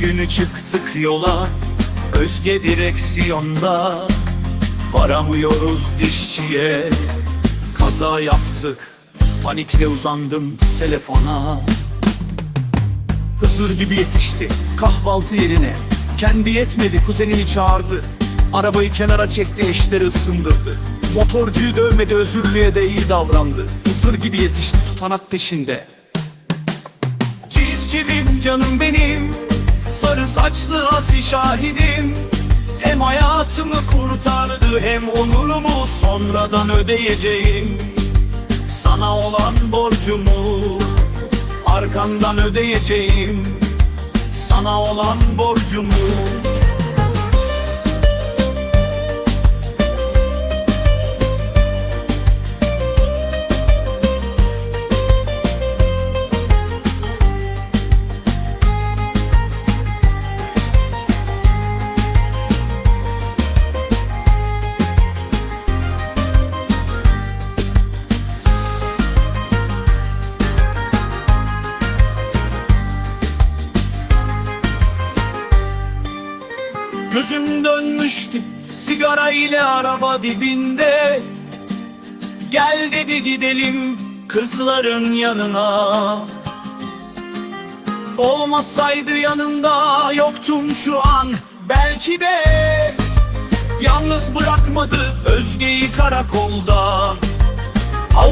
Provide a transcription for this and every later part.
günü çıktık yola Özge direksiyonda Varamıyoruz dişçiye. Kaza yaptık Panikle uzandım telefona. Hızır gibi yetişti kahvaltı yerine. Kendi yetmedi kuzenini çağırdı. Arabayı kenara çekti eşleri ısındırdı. Motorcuyu dövmedi özürlüye de iyi davrandı. Hızır gibi yetişti tutanak peşinde. Civcivim canım benim Sarı saçlı asi şahidim. Hem hayatımı kurtardı hem onurumu sonradan ödeyeceğim. Sana olan borcumu arkandan ödeyeceğim. Sana olan borcumu Gözüm dönmüştü sigara ile araba dibinde. Gel dedi gidelim kızların yanına. Olmasaydı yanında yoktum şu an belki de. Yalnız bırakmadı Özge'yi karakolda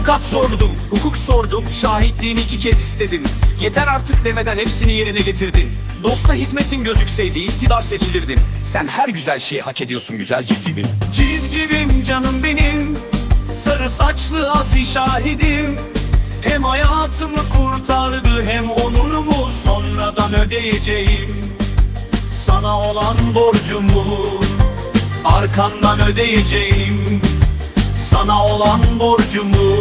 Avukat sordum, hukuk sordum, şahitliğini iki kez istedim. Yeter artık demeden hepsini yerine getirdin. Dosta hizmetin gözükseydi iktidar seçilirdin. Sen her güzel şeyi hak ediyorsun güzel civcivim. Civcivim canım benim, sarı saçlı asi şahidim. Hem hayatımı kurtardı hem onurumu sonradan ödeyeceğim. Sana olan borcumu arkandan ödeyeceğim sana olan borcumu